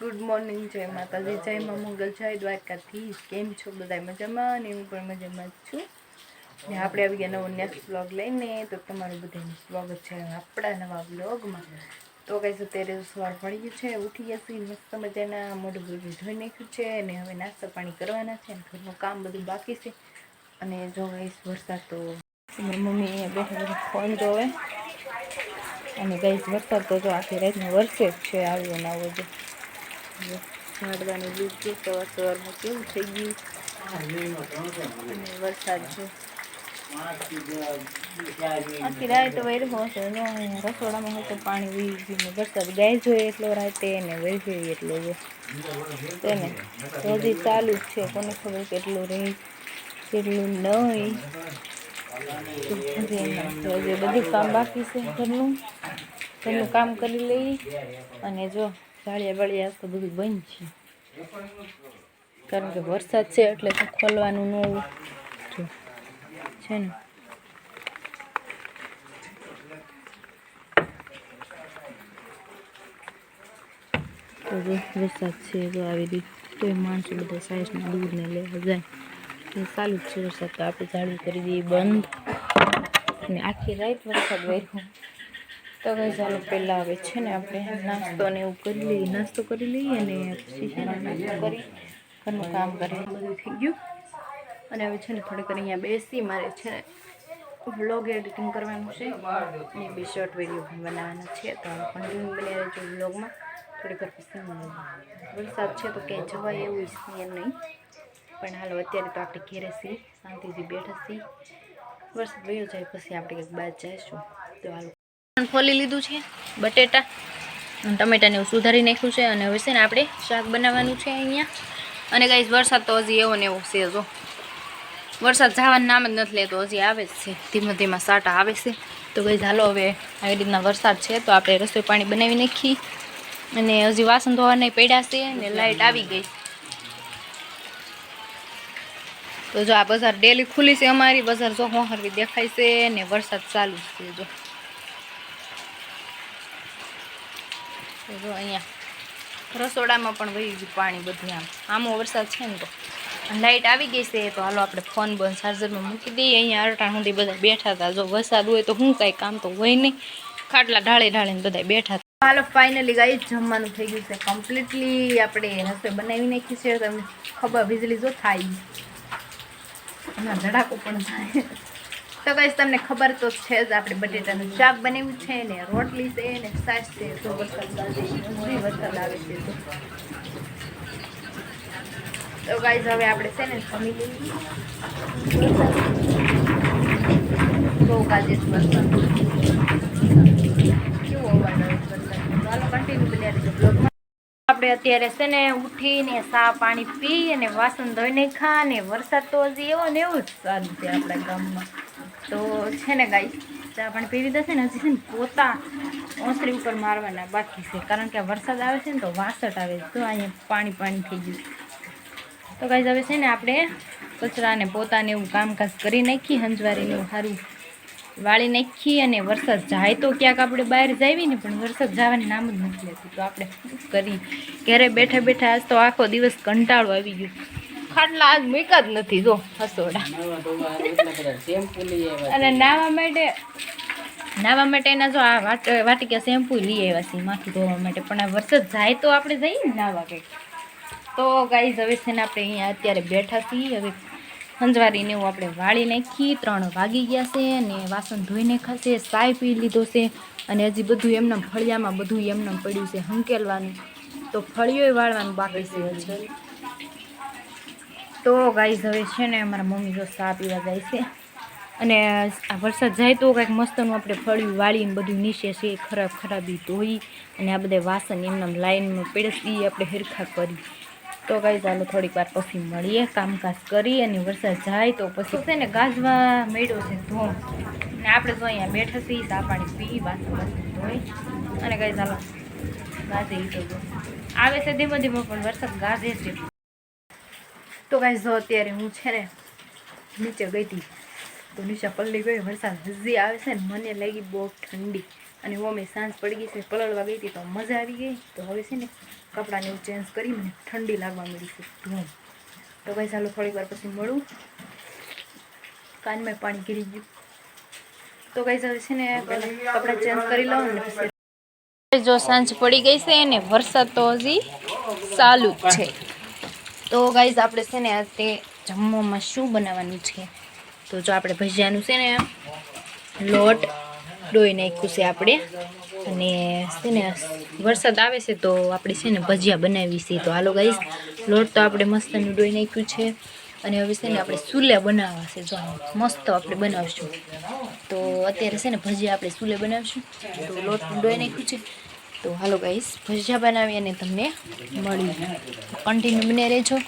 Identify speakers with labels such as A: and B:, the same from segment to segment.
A: Good morning જય માતાજી, જય મા મંગલ, જય દ્વારકાથી કેમ છો બધા મજામાં? અને હું પણ મજામાં જ છું. ને આપણે આવી ગયા નવો નેક્સ્ટ બ્લોગ લઈને. તો તમારું બધાનું સ્વાગત છે આપણા નવા બ્લોગમાં તો કઈ અત્યારે સવાર પડી ગયું છે. ઉઠી ગયા છીએ, મસ્ત મજાના. મોઢું બધું ધોઈ નાખ્યું છે. અને હવે નાસ્તા પાણી કરવાના છે. અને ઘરનું કામ બધું બાકી છે. અને જો ગઈશ વરસાદ તો મમ્મી અહીંયા બેઠા બેઠા ફોન જોવે. અને ગઈશ વરસાદ તો જો આખી રાતનો વરસે જ છે. આવ્યો ના આવ્યો જો જો. ઝાડવાની દૂધ છે. સવાર સવારમાં કેવું થઈ ગયું? અને વરસાદ છે. આખી રાત વહેર હશે રસોડામાં હશે પાણી વી વરસાદ ગાય જોઈએ એટલો રાતે એને વહેર એટલો જો તેને તો હજી ચાલુ જ છે. કોને ખબર કેટલું રહે, કેટલું નહીં હજી બધું કામ બાકી છે ઘરનું. ઘરનું કામ કરી લઈ. અને જો જાળિયા બાળિયા તો બધું બંધ છે. કારણ કે વરસાદ છે એટલે ખોલવાનું નવું છે ને? વરસાદ છે તો આવી રીતે તોય માણસો બધા સાઈઝના દૂધને લેવા જાય એ ચાલુ જ છે વરસાદ તો આપણે જાળવી કરી દઈએ બંધ. અને આખી રાત વરસાદ વર્યો તો કઈ ચાલો પહેલાં આવે છે ને આપણે નાસ્તો ને એવું કરી લઈએ. નાસ્તો કરી લઈએ અને પછી છે ને નાસ્તો કરી ઘરનું કામ કરી. બધું થઈ ગયું. અને હવે છે ને થોડીક અહીંયા બેસી મારે છે ને વ્લોગ એડિટિંગ કરવાનું છે. અને બી શોર્ટ વીડિયો પણ બનાવવાના છે. તો કન્ટિન્યુ બની રહેજો વ્લોગમાં થોડીક વાર પછી વરસાદ છે તો ક્યાંય જવાય એવું છે નહીં. પણ હાલો, અત્યારે તો આપણે ઘેરે છીએ. શાંતિથી બેઠા છીએ. વરસાદ વયો જાય પછી આપણે કંઈક બહાર જઈશું. તો હાલો. ફોલી લીધું છે, બટેટા ટમેટાને એવું સુધારી નાખ્યું છે અને હવે છે ને આપણે શાક બનાવવાનું છે અહીંયા. અને ગાઈસ વરસાદ તો હજી એવો ને એવો છે જો. વરસાદ જવાનું નામ જ નથી લેતો, હજી આવે જ છે. ધીમે ધીમે સાટા આવે છે. તો કંઈ ચાલો હવે આવી રીતના વરસાદ છે, તો આપણે રસોઈ પાણી બનાવી નાખી. અને હજી વાસણ ધોવાને પડ્યા છે ને લાઇટ આવી ગઈ. તો જો આ બજાર ડેલી ખુલી છે અમારી, બજાર જો હોહરવી દેખાય છે ને વરસાદ ચાલુ છે જો. જો અહીંયા રસોડામાં પણ વહી ગયું પાણી બધું આમ. આમો વરસાદ છે ને તો. લાઇટ આવી ગઈ છે, તો હાલો આપણે ફોન બંધ ચાર્જરમાં મૂકી દઈએ. અહીંયા અરટા સુધી બધા બેઠા હતા. જો વરસાદ હોય તો શું કાંઈ કામ તો હોય નહીં. ખાટલા ઢાળે ઢાળીને બધા બેઠા હતા. હાલો ફાઇનલી ગાઈ જમવાનું થઈ ગયું છે કમ્પ્લીટલી આપણે રસોઈ બનાવી નાખી છે. તમને ખબર, વીજળી જો થાય. એમાં ધડાકો પણ થાય. તો કઈ તમને ખબર તો છે જ, આપણે બટેટાનું શાક બનાવ્યું છે ને, રોટલી છે ને, સાસ છે, તો વરસાદ આવે છે તો તો ગાઈઝ હવે આપણે છે ને જમી લઈએ. બહુ કાજે છે વરસાદ. કેવો કન્ટિન્યુ બન્યા આપણે અત્યારે છે ને ઉઠીને સા પાણી પી અને વાસણ ધોઈને ખા ને વરસાદ તો હજી એવો ને એવું જ સારું છે આપણા ગામમાં. તો છે ને ગાઈ ચા પણ પીવી દેશે ને, હજી છે ને પોતા ઓસરી ઉપર મારવાના બાકી છે. કારણ કે વરસાદ આવે છે ને તો વાસટ આવે છે. તો અહીંયા પાણી પાણી થઈ ગયું તો ગાઈ હવે છે ને આપણે કચરાને પોતાને એવું કામકાજ કરી નાખી હંજવારીને એવું સારું વાળી નાખી અને વરસાદ જાય તો ક્યાંક આપણે બહાર જાવી ને, પણ વરસાદ જવાનું નામ જ નથી લેતું. તો આપણે કરી ઘરે બેઠા બેઠા આજ તો આખો દિવસ કંટાળો આવી ગયો. ખાટલા આજ મૂક્યા જ નથી, જો હસોડા અને નાવા માટે નાવા માટે એના જો આ વાટ વાટિકા શેમ્પુ લઈ આવ્યા છે માથું ધોવા માટે. પણ આ વરસાદ જાય તો આપણે જઈએ ને નાવા કંઈક. તો ગાઈઝ હવે છે ને આપણે અહીંયા અત્યારે બેઠા છીએ. હવે સંજવારીને એવું આપણે વાળી નાખી. ત્રણ વાગી ગયા છે અને વાસણ ધોઈને ખાશે ચાય પી લીધો છે. અને હજી બધું એમને ફળિયામાં બધું એમને પડ્યું છે, હંકેલવાનું. તો ફળિયોય વાળવાનું બાકી છે હજી. તો ગાઈઝ હવે છે ને અમારા મમ્મી જો ચા પીવા જાય છે. અને આ વરસાદ જાય તો કાંઈક મસ્તનું આપણે ફળિયું વાળીને બધું નીચે છે ખરાબ ખરાબી ધોઈ અને આ બધા વાસણ એમનામ લાઈનમાં પડે એ આપણે હેરખા કરી. તો ગાઈઝ ચાલો થોડીક વાર પછી મળીએ, કામકાજ કરી અને વરસાદ જાય તો પછી છે ને ગાજવા મેળ્યો છે ધોમ ને આપણે જો અહીંયા બેઠા છીએ, ચા પાણી પી, વાસણ વાસણ ધોઈ. અને ગાઈ ચાલો ગાજે તો આવે છે ધીમે ધીમે, પણ વરસાદ ગાજે છે. તો કાંઈ જો અત્યારે હું છે ને નીચે ગઈ હતી તો નીચે પલળી ગઈ વરસાદ હજી આવે છે ને મને લાગી બહુ ઠંડી. અને મમ્મી સાંજ પડી ગઈ છે પલળવા ગઈ હતી તો મજા આવી ગઈ. તો હવે છે ને કપડાને એવું ચેન્જ કરી મને ઠંડી લાગવા મળી છે ધૂમ. તો ભાઈ ચાલો થોડીક વાર પછી મળું. કાનમાં પાણી ગીરી ગયું. તો કઈ હવે છે ને કપડા ચેન્જ કરી લઉં ને જો સાંજ પડી ગઈ છે ને વરસાદ તો હજી ચાલુ જ છે. તો ગાઈઝ આપણે છે ને આજે જમવામાં શું બનાવવાનું છે? તો જો આપણે ભજીયાનું છે ને લોટ ડોઈ નાખ્યું છે આપણે. અને છે ને વરસાદ આવે છે તો આપણે છે ને ભજીયા બનાવી છે. તો હાલો ગાઈઝ લોટ તો આપણે મસ્તનું ડોઈ નાખ્યું છે. અને હવે છે ને આપણે સુલે બનાવવા છે. જો મસ્ત આપણે બનાવશું. તો અત્યારે છે ને ભજીયા આપણે સુલે બનાવશું. તો લોટ ડોઈ નાખ્યું છે. તો હાલો ગાઈસ ભજીયા બનાવી અને તમને મળી. કન્ટિન્યુ બને રહેજો.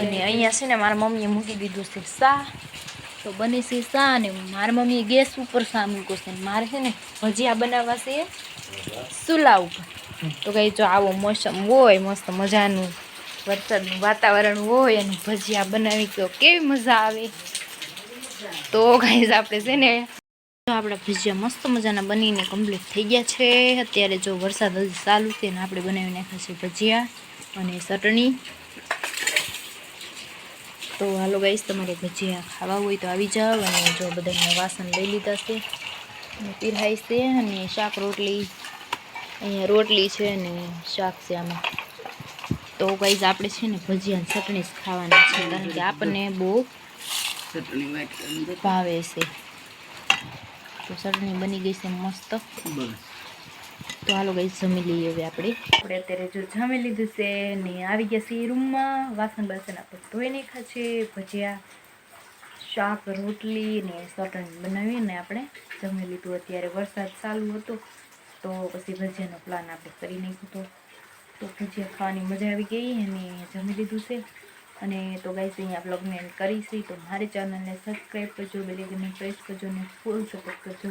A: અને અહીંયા છે ને મારા મમ્મીએ મૂકી દીધું છે સા તો બને છે સા અને મારા મમ્મીએ ગેસ ઉપર સા મૂક્યો છે. મારે છે ને ભજીયા બનાવવા છે ચૂલા ઉપર. તો કઈ જો આવો મોસમ હોય, મસ્ત મજાનું વરસાદનું વાતાવરણ હોય અને ભજીયા બનાવી તો કેવી મજા આવે. તો ગાઈઝ આપણે છે ને તો આપણા ભજીયા મસ્ત મજાના બનીને કમ્પ્લીટ થઈ ગયા છે. અત્યારે જો વરસાદ હજી ચાલુ છે ને આપણે બનાવી નાખ્યા છે ભજીયા અને ચટણી. તો હાલો ગાઈસ તમારે ભજીયા ખાવા હોય તો આવી જાઓ અને જો બધાને વાસણ લઈ લીધા છે. અને પીરહાઈ છે અને શાક રોટલી. અહીંયા રોટલી છે અને શાક છે આમાં. તો ગાઈઝ આપણે છે ને ભજીયા ચટણી જ ખાવાના છે કારણ કે આપણને બહુ ભાવે છે. તો ચટણી બની ગઈ છે મસ્ત. તો હાલો ગઈ જમી લઈએ હવે આપણે. આપણે અત્યારે જો જમી લીધું છે ને આવી ગયા છીએ રૂમમાં. વાસણ બાસણ આપણે ધોઈ નાખ્યા છે ભજીયા શાક રોટલી ને ચટણી બનાવીને આપણે જમી લીધું. અત્યારે વરસાદ ચાલુ હતો તો પછી ભજીયાનો પ્લાન આપણે કરી નાખ્યો હતો. તો ભજીયા ખાવાની મજા આવી ગઈ અને જમી લીધું છે. અને તો ગાઈસ અહીંયા બ્લોગને એન્ડ કરીશી. તો મારી ચેનલને સબસ્ક્રાઈબ કરજો બેલેગને પ્રેસ કરજો અને ફૂલ સપોર્ટ કરજો.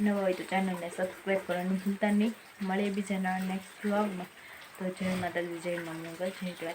A: નવા હોય તો ચેનલને સબસ્ક્રાઈબ કરવાનું ભૂલતા નહીં. મળે બીજા નવા નેક્સ્ટ બ્લોગમાં તો જય માતાજી, જય મા જય